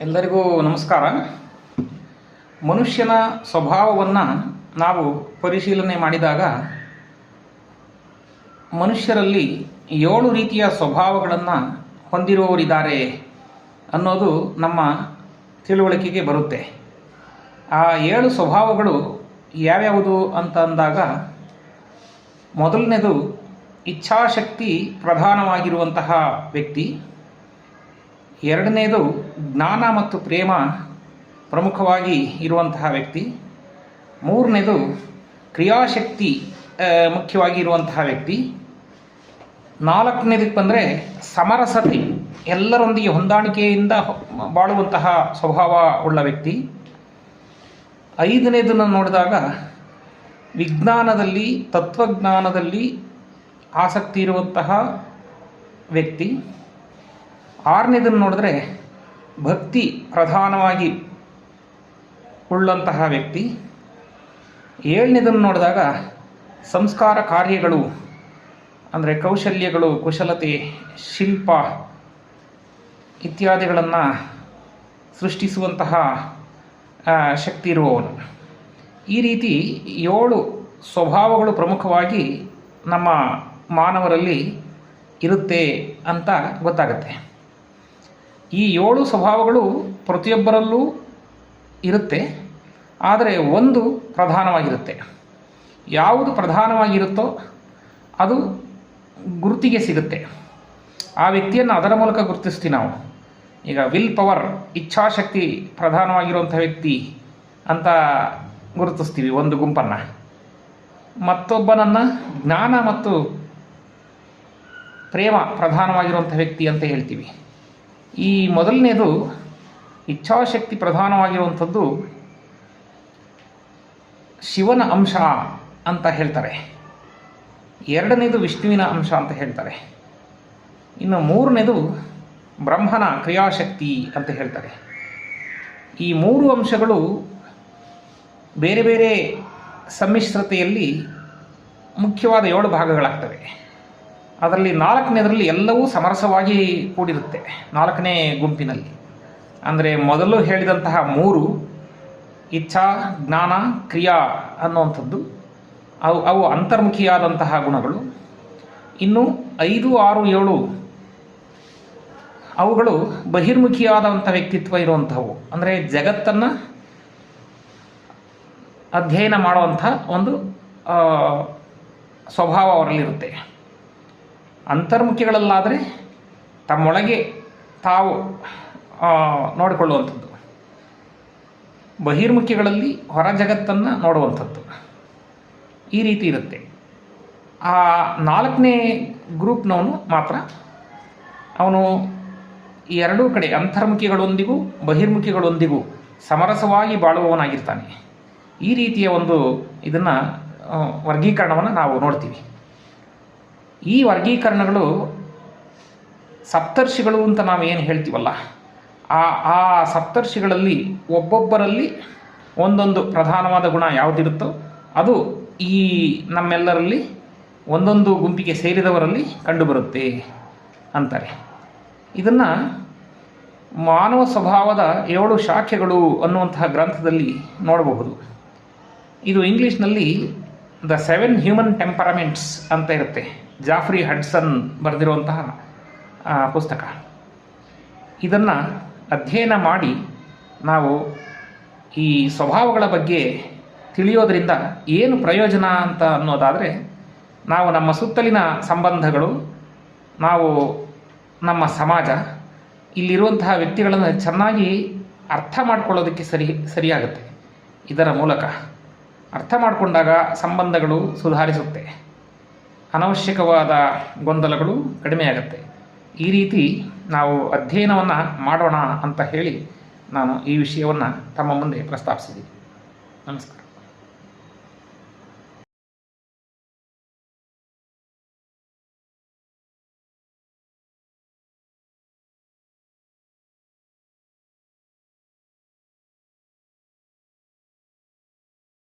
ಎಲ್ಲರಿಗೂ ನಮಸ್ಕಾರ. ಮನುಷ್ಯನ ಸ್ವಭಾವವನ್ನು ನಾವು ಪರಿಶೀಲನೆ ಮಾಡಿದಾಗ ಮನುಷ್ಯರಲ್ಲಿ ಏಳು ರೀತಿಯ ಸ್ವಭಾವಗಳನ್ನು ಹೊಂದಿರುವವರಿದ್ದಾರೆ ಅನ್ನೋದು ನಮ್ಮ ತಿಳುವಳಿಕೆಗೆ ಬರುತ್ತೆ. ಆ ಏಳು ಸ್ವಭಾವಗಳು ಯಾವ್ಯಾವುದು ಅಂತ ಅಂದಾಗ ಮೊದಲನೇದು ಇಚ್ಛಾಶಕ್ತಿ ಪ್ರಧಾನವಾಗಿರುವಂತಹ ವ್ಯಕ್ತಿ ಎರಡನೇದು ಜ್ಞಾನ ಮತ್ತು ಪ್ರೇಮ ಪ್ರಮುಖವಾಗಿ ಇರುವಂತಹ ವ್ಯಕ್ತಿ. ಮೂರನೇದು ಕ್ರಿಯಾಶಕ್ತಿ ಮುಖ್ಯವಾಗಿ ಇರುವಂತಹ ವ್ಯಕ್ತಿ. ನಾಲ್ಕನೇದಕ್ಕೆ ಬಂದರೆ ಸಮರಸತೆ, ಎಲ್ಲರೊಂದಿಗೆ ಹೊಂದಾಣಿಕೆಯಿಂದ ಬಾಳುವಂತಹ ಸ್ವಭಾವ ಉಳ್ಳ ವ್ಯಕ್ತಿ. ಐದನೇದನ್ನು ನೋಡಿದಾಗ ವಿಜ್ಞಾನದಲ್ಲಿ, ತತ್ವಜ್ಞಾನದಲ್ಲಿ ಆಸಕ್ತಿ ಇರುವಂತಹ ವ್ಯಕ್ತಿ. ಆರನೇದನ್ನು ನೋಡಿದ್ರೆ ಭಕ್ತಿ ಪ್ರಧಾನವಾಗಿ ಉಳ್ಳಂತಹ ವ್ಯಕ್ತಿ. ಏಳನೇದನ್ನು ನೋಡಿದಾಗ ಸಂಸ್ಕಾರ ಕಾರ್ಯಗಳು, ಅಂದರೆ ಕೌಶಲ್ಯಗಳು, ಕುಶಲತೆ, ಶಿಲ್ಪ ಇತ್ಯಾದಿಗಳನ್ನು ಸೃಷ್ಟಿಸುವಂತಹ ಶಕ್ತಿ ಇರುವವನು. ಈ ರೀತಿ ಏಳು ಸ್ವಭಾವಗಳು ಪ್ರಮುಖವಾಗಿ ನಮ್ಮ ಮಾನವರಲ್ಲಿ ಇರುತ್ತೆ ಅಂತ ಗೊತ್ತಾಗುತ್ತೆ. ಈ ಏಳು ಸ್ವಭಾವಗಳು ಪ್ರತಿಯೊಬ್ಬರಲ್ಲೂ ಇರುತ್ತೆ. ಆದರೆ ಒಂದು ಪ್ರಧಾನವಾಗಿರುತ್ತೆ. ಯಾವುದು ಪ್ರಧಾನವಾಗಿರುತ್ತೋ ಅದು ಗುರುತಿಗೆ ಸಿಗುತ್ತೆ. ಆ ವ್ಯಕ್ತಿಯನ್ನು ಅದರ ಮೂಲಕ ಗುರುತಿಸ್ತೀವಿ ನಾವು. ಈಗ ವಿಲ್ ಪವರ್, ಇಚ್ಛಾಶಕ್ತಿ ಪ್ರಧಾನವಾಗಿರುವಂಥ ವ್ಯಕ್ತಿ ಅಂತ ಗುರುತಿಸ್ತೀವಿ ಒಂದು ಗುಂಪನ್ನು. ಮತ್ತೊಬ್ಬನನ್ನು ಜ್ಞಾನ ಮತ್ತು ಪ್ರೇಮ ಪ್ರಧಾನವಾಗಿರುವಂಥ ವ್ಯಕ್ತಿ ಅಂತ ಹೇಳ್ತೀವಿ. ಈ ಮೊದಲನೇದು ಇಚ್ಛಾಶಕ್ತಿ ಪ್ರಧಾನವಾಗಿರುವಂಥದ್ದು ಶಿವನ ಅಂಶ ಅಂತ ಹೇಳ್ತಾರೆ. ಎರಡನೇದು ವಿಷ್ಣುವಿನ ಅಂಶ ಅಂತ ಹೇಳ್ತಾರೆ. ಇನ್ನು ಮೂರನೇದು ಬ್ರಹ್ಮನ ಕ್ರಿಯಾಶಕ್ತಿ ಅಂತ ಹೇಳ್ತಾರೆ. ಈ ಮೂರು ಅಂಶಗಳು ಬೇರೆ ಬೇರೆ ಸಮ್ಮಿಶ್ರತೆಯಲ್ಲಿ ಮುಖ್ಯವಾದ ಏಳು ಭಾಗಗಳಾಗ್ತವೆ. ಅದರಲ್ಲಿ ನಾಲ್ಕನೇದರಲ್ಲಿ ಎಲ್ಲವೂ ಸಮರಸವಾಗಿ ಕೂಡಿರುತ್ತೆ. ನಾಲ್ಕನೇ ಗುಂಪಿನಲ್ಲಿ. ಅಂದರೆ ಮೊದಲು ಹೇಳಿದಂತಹ ಮೂರು, ಇಚ್ಛಾ, ಜ್ಞಾನ, ಕ್ರಿಯಾ ಅನ್ನುವಂಥದ್ದು. ಅವು ಅವು ಅಂತರ್ಮುಖಿಯಾದಂತಹ ಗುಣಗಳು. ಇನ್ನು ಐದು, ಆರು, ಏಳು ಅವುಗಳು ಬಹಿರ್ಮುಖಿಯಾದಂಥ ವ್ಯಕ್ತಿತ್ವ ಇರುವಂಥವು. ಅಂದರೆ ಜಗತ್ತನ್ನು ಅಧ್ಯಯನ ಮಾಡುವಂಥ ಒಂದು ಸ್ವಭಾವ ಅವರಲ್ಲಿರುತ್ತೆ. ಅಂತರ್ಮುಖಿಗಳಲ್ಲಾದರೆ ತಮ್ಮೊಳಗೆ ತಾವು ನೋಡಿಕೊಳ್ಳುವಂಥದ್ದು. ಬಹಿರ್ಮುಖಿಗಳಲ್ಲಿ ಹೊರ ಜಗತ್ತನ್ನು ನೋಡುವಂಥದ್ದು. ಈ ರೀತಿ ಇರುತ್ತೆ. ಆ ನಾಲ್ಕನೇ ಗ್ರೂಪ್ನವನು ಮಾತ್ರ, ಅವನು ಎರಡೂ ಕಡೆ ಅಂತರ್ಮುಖಿಗಳೊಂದಿಗೂ ಬಹಿರ್ಮುಖಿಗಳೊಂದಿಗೂ ಸಮರಸವಾಗಿ ಬಾಳುವವನಾಗಿರ್ತಾನೆ. ಈ ರೀತಿಯ ಒಂದು ಇದನ್ನು ವರ್ಗೀಕರಣವನ್ನು ನಾವು ನೋಡ್ತೀವಿ. ಈ ವರ್ಗೀಕರಣಗಳು ಸಪ್ತರ್ಷಿಗಳು ಅಂತ ನಾವು ಏನು ಹೇಳ್ತೀವಲ್ಲ, ಆ ಆ ಸಪ್ತರ್ಷಿಗಳಲ್ಲಿ ಒಬ್ಬೊಬ್ಬರಲ್ಲಿ ಒಂದೊಂದು ಪ್ರಧಾನವಾದ ಗುಣ ಯಾವುದಿರುತ್ತೋ ಅದು ಈ ನಮ್ಮೆಲ್ಲರಲ್ಲಿ ಒಂದೊಂದು ಗುಂಪಿಗೆ ಸೇರಿದವರಲ್ಲಿ ಕಂಡುಬರುತ್ತೆ ಅಂತಾರೆ. ಇದನ್ನು ಮಾನವ ಸ್ವಭಾವದ ಏಳು ಶಾಖೆಗಳು ಅನ್ನುವಂತಹ ಗ್ರಂಥದಲ್ಲಿ ನೋಡಬಹುದು. ಇದು ಇಂಗ್ಲೀಷ್ನಲ್ಲಿ ದ ಸೆವೆನ್ ಹ್ಯೂಮನ್ ಟೆಂಪರಮೆಂಟ್ಸ್ ಅಂತ ಇರುತ್ತೆ. ಜಾಫ್ರಿ ಹಡ್ಸನ್ ಬರೆದಿರುವಂತಹ ಪುಸ್ತಕ. ಇದನ್ನು ಅಧ್ಯಯನ ಮಾಡಿ ನಾವು ಈ ಸ್ವಭಾವಗಳ ಬಗ್ಗೆ ತಿಳಿಯೋದರಿಂದ ಏನು ಪ್ರಯೋಜನ ಅಂತ ಅನ್ನೋದಾದರೆ, ನಾವು ನಮ್ಮ ಸುತ್ತಲಿನ ಸಂಬಂಧಗಳು, ನಾವು ನಮ್ಮ ಸಮಾಜ, ಇಲ್ಲಿರುವಂತಹ ವ್ಯಕ್ತಿಗಳನ್ನು ಚೆನ್ನಾಗಿ ಅರ್ಥ ಮಾಡ್ಕೊಳ್ಳೋದಕ್ಕೆ ಸರಿ, ಸರಿಯಾಗುತ್ತೆ. ಇದರ ಮೂಲಕ ಅರ್ಥ ಮಾಡಿಕೊಂಡಾಗ ಸಂಬಂಧಗಳು ಸುಧಾರಿಸುತ್ತೆ. ಅನವಶ್ಯಕವಾದ ಗೊಂದಲಗಳು ಕಡಿಮೆಯಾಗುತ್ತೆ. ಈ ರೀತಿ ನಾವು ಅಧ್ಯಯನವನ್ನು ಮಾಡೋಣ ಅಂತ ಹೇಳಿ ನಾನು ಈ ವಿಷಯವನ್ನು ತಮ್ಮ ಮುಂದೆ ಪ್ರಸ್ತಾಪಿಸಿದ್ದೀನಿ. ನಮಸ್ಕಾರ.